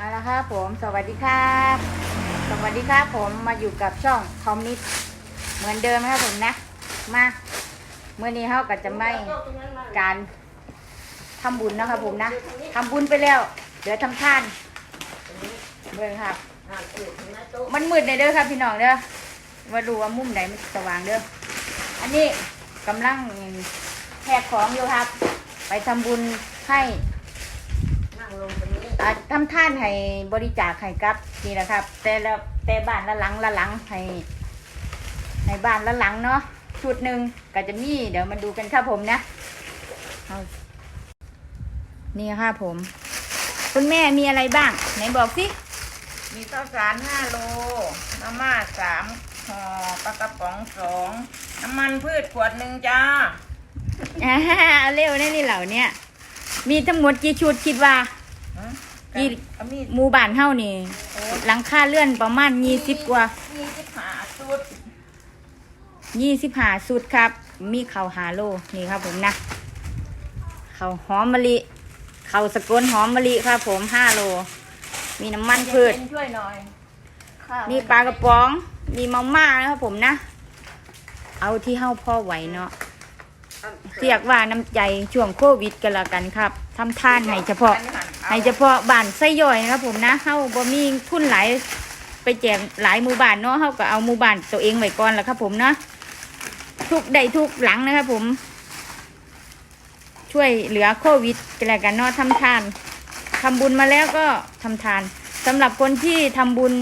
เอาละครับผมสวัสดีครับ สวัสดีครับผมมาอยู่กับช่องคอมมิตเหมือนเดิมครับผมนะ มาเมื่อนี้เขาก็จะไม่การทำบุญนะครับผมนะทำบุญไปแล้วเดี๋ยวทำทานเบิ่งครับ มันมืดในเด้อครับพี่น้องเด้อมาดูว่ามุมไหนมันสว่างเด้ออันนี้กำลังแพ็คของอยู่ครับ ไปทำบุญให้นั่งลง อ่าทำท่านให้บริจาคให้กับนี่แหละครับ แต่ละแต่บ้านละหลังละหลังให้ให้บ้านละหลังเนาะชุดหนึ่งก็จะมีเดี๋ยวมาดูกันครับผมนะเอานี่ครับผม คุณแม่มีอะไรบ้าง ไหนบอกสิมีข้าวสารห้าโลมาม่าสามห่อปลากระป๋องสองน้ำมันพืชขวดหนึ่งจ้าอ่าเอาเร็วแน่นี่เหล่าเนี้ยมีทั้งหมดกี่ชุดคิดว่า กี่ก็มีหมู่บ้านเฮานี่หลังคาเลื่อนประมาณยี่สิบกว่ามีสิบห้าชุดยี่สิบห้าสุดครับ มีข้าวหาโลนี่ครับผมนะข้าวหอมมะลิข้าวสกลหอมมะลิครับผมห้าโล มีน้ำมันพืช เย็นช่วยหน่อยข้าวมีปลากระป๋อง มีมาม่านะครับผมนะ เอาที่เฮาพ่อไหวเนาะเรียกว่าน้ำใจช่วงโควิดกันละกันครับทำทานให้เฉพาะ อันนี้หั่นอ ให้เฉพาะบ้านไส้ย่อยนะครับผมนะเฮาบ่มีทุนหลายไปแจกหลายหมู่บ้านเนาะเฮาก็เอาหมู่บ้านตัวเองไว้ก่อนและครับ ผมนะทุกได้ทุกหลังนะครับผม ช่วยเหลือโควิดกันแล้วกันเนาะทำทานทำบุญมาแล้วก็ทำทานสำหรับคนที่ทำบุญ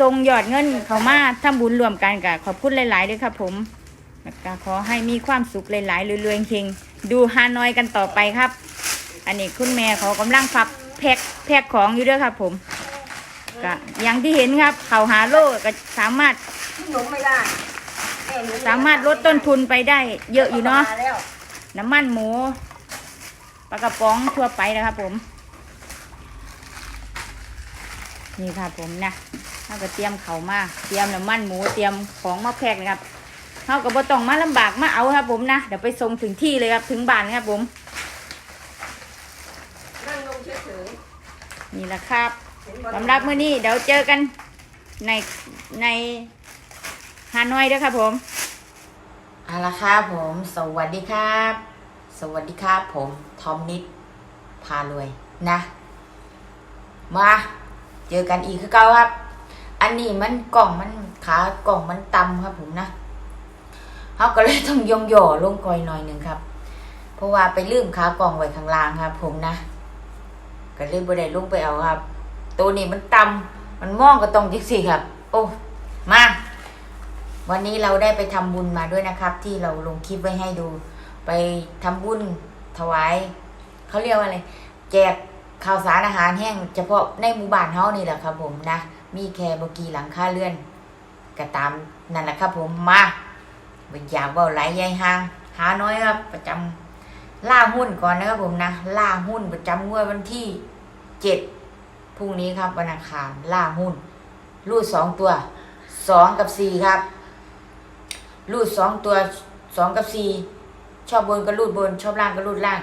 ทรงหยอดเงินเขามาทำบุญรวมกันกับขอบคุณหลาย ๆ ด้วยครับผมแล้วก็ขอให้มีความสุขหลาย ๆรวยๆเฮงดูฮานอยกันต่อไปครับ อันนี้คุณแม่เขากำลังพับแพ็คแพ็คของอยู่เด้วยครับ ผมก็อย่างที่เห็นครับ เขาหาโลก็สามารถหนูไม่ได้แม่หนูไได้สามารถลดต้นทุนไปได้ เยอะอยู่เนาะ มแล้วน้ำมันหมูปลากระป๋องทั่วไปนะครับผม นี่ครับผมนะเราก็เตรียมเขามาเตรียมน้ำมันหมูเตรียมของมาแพ็คนะครับเขาก็บ่ต้องมาลำบากมาเอาครับผมนะเดี๋ยวไปส่งถึงที่เลยครับถึงบ้านครับผม นี่แหละครับสำหรับมื้อนี้เดี๋ยวเจอกันในในฮานอยด้วยครับผมเอาละครับผม สวัสดีครับ สวัสดีครับผม ทอมนิด พารวยนะ มาเจอกันอีกคือเก่าครับ อันนี้มันกล่องมันขากล่องมันต่ำครับผมนะเขาก็เลยต้องยองหย่อลงกอยหน่อยหนึ่งครับ เพราะว่าไปลืมขากล่องไว้ข้างล่างครับ ผมนะ ก็เลยบ่ได้ลงไปเอาครับ ตัวนี้มันต่ำมันมองก็ต้องจิกสิครับ โอ้มาวันนี้เราได้ไปทำบุญมาด้วยนะครับ ที่เราลงคลิปไว้ให้ดู ไปทำบุญถวายเขาเรียกว่าอะไรแจกข่าวสารอาหารแห้งเฉพาะในหมู่บ้านเฮานี่แหละครับ ผมนะมีแค่บกีหลังค่าเรือนก็ตามนั่นแหละครับ ผมมาเป็นอยากว่าไหลใหญ่ห่าง หาน้อยครับ ประจำล่าหุ้นก่อนนะครับผมนะล่าหุ้นประจำงวดวันที่ เจ็ดพรุ่งนี้ครับวันอังคารล่าหุ้น รูดสองตัวสองกับสี่ครับ รูดสองตัวสองกับสี่ชอบบนก็รูดบน ชอบล่างก็รูดล่าง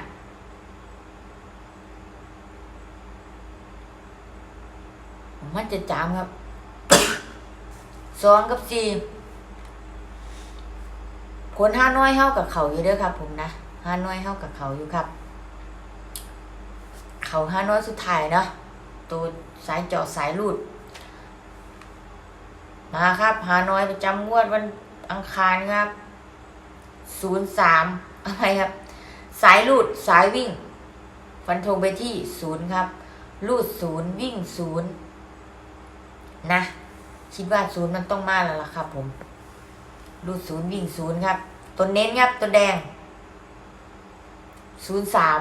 มันจะจามครับสองกับสี่คนห้าน้อยเท่ากับเขาอยู่เด้อครับ ผมนะห้าน้อยเท่ากับเขาอยู่ครับ เขาห้าน้อยสุดท้ายเนาะตัวสายเจาะสายรูด มาครับหาน้อยประจำงวดวันอังคารครับศูนย์สามอะไรครับ สายลูดสายวิ่ง ฟันธงไปที่ศูนย์ครับ ลูดศูนย์วิ่งศูนย์นะ คิดว่าศูนย์มันต้องมาแล้วล่ะครับ ผม ลูดศูนย์วิ่งศูนย์ครับ ตัวเน้นครับตัวแดงศูนย์สาม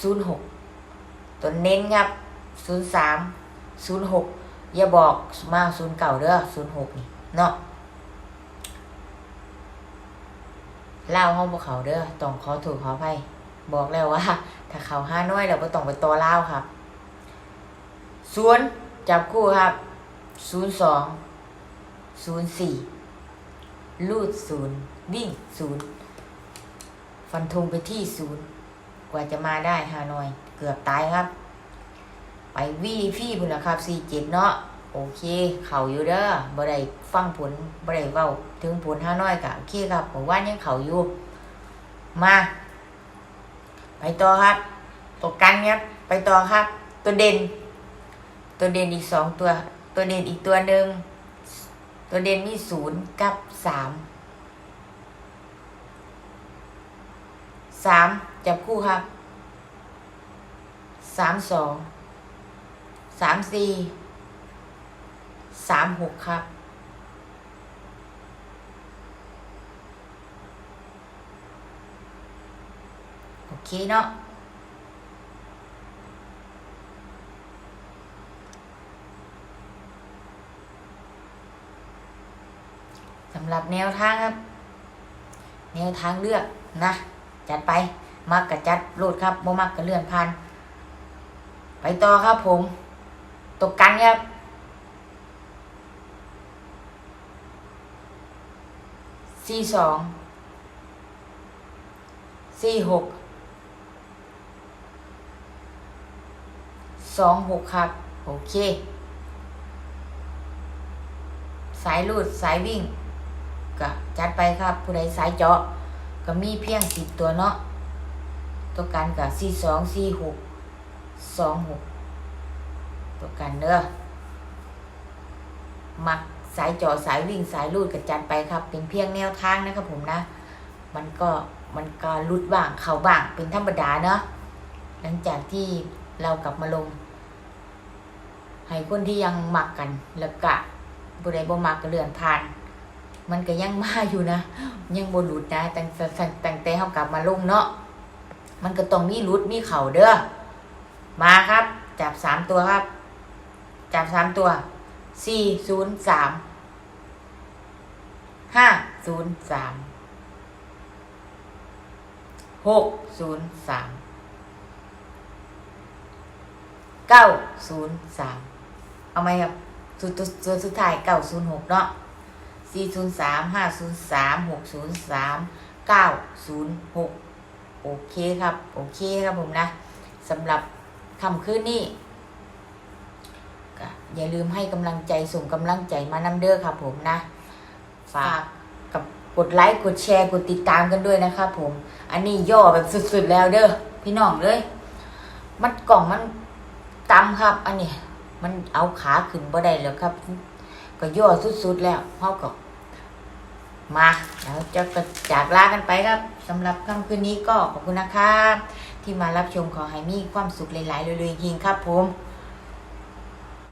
ศูนย์หก ตัวเน้นครับศูนย์สามศูนย์หกอย่าบอกมาศูนย์เก่าเด้อศูนย์หกนี่เนาะเล่าห้องพวกเขาเด้อต้องขอถูกขออภัยบอกแล้วว่า ถ้าเขาห้าน้อยเราก็ต้องไปตัวเล่าครับศูนย์จับคู่ครับศูนย์สองศูนย์สี่ลูดศูนย์วิ่งศูนย์ฟันธงไปที่ศูนย์ ว่าจะมาได้ฮานอยเกือบตายครับ ไปวีฟี่พุ่นละครับสี่เจ็ดเนาะโอเค เข่าอยู่เด้อบ่ได้ฟังผลบ่ได้เว้าถึงผลห้านอยกะโอเคครับผมว่ายังเข่าอยู่ มา ไปต่อครับตัวกันครับไปต่อครับ ตัวเด่น ตัวเด่นอีกสองตัว ตัวเด่นอีกตัวหนึ่งตัวเด่นมีศูนย์กับสามสาม จับคู่ครับสามสองสามสี่สามหกครับ โอเคเนาะสำหรับแนวทางครับ แนวทางเลือกนะ จัดไป มักกับจัดโลดครับบ่มักกับเลื่อนผ่าน ไปต่อครับผม ตกกันครับสี่สองสี่หกสองหกครับ โอเค สายลูดสายวิ่ง ก็จัดไปครับ ผู้ใดสายเจาะ ก็มีเพียงสิบตัวเนาะ ตัวกันกับสี่สองสี่หกสองหกตัวกันเด้อมักสายจาะสายวิ่งสายลูดก็จัดไปครับ เป็นเพียงแนวทางนะครับผมนะ มันก็มันก็ลุดบ้างเข้าบ้างเป็นธรรมดาเนาะหลังจากที่เรากลับมาลงให้คนที่ยังหมักกันแล้วกะบุใดบ่มักก็เลื่อนผ่าน มันก็ยังมาอยู่นะ ยังบ่หลุดนะตั้งแต่ตั้งตั้งแต่เฮากลับมาลงเนาะ มันก็ต้องมีหลุดมีเข่าเด้อ มาครับ จับสามตัวครับ จับสามตัวสี่ศูนย์สามห้าศูนย์สามหกศูนย์สามเก้าศูนย์สามเอาไหมครับสุดตัวตัวสุดท้ายเก้าศูนย์หกเนาะสี่ศูนย์สามห้าศูนย์สามหกศูนย์สามเก้าศูนย์หก โอเคครับ โอเคครับผมนะสำหรับคำคืนนี้อย่าลืมให้กำลังใจส่งกำลังใจมานำเด้อครับผมนะ ฝากกับกดไลค์กดแชร์กดติดตามกันด้วยนะครับผม อันนี้ย่อแบบสุดๆแล้วเด้อพี่น้องเลยมันกล่องมันตำครับ อันนี้มันเอาขาขึ้นบ่ได้แล้วครับ ก็ย่อสุดๆแล้วเฮาก็มาแล้วจะก็จากลากันไปครับ สำหรับค่ำคืนนี้ก็ขอบคุณนะคะ ที่มารับชมขอให้มีความสุขหลายๆเลยๆยิงครับผม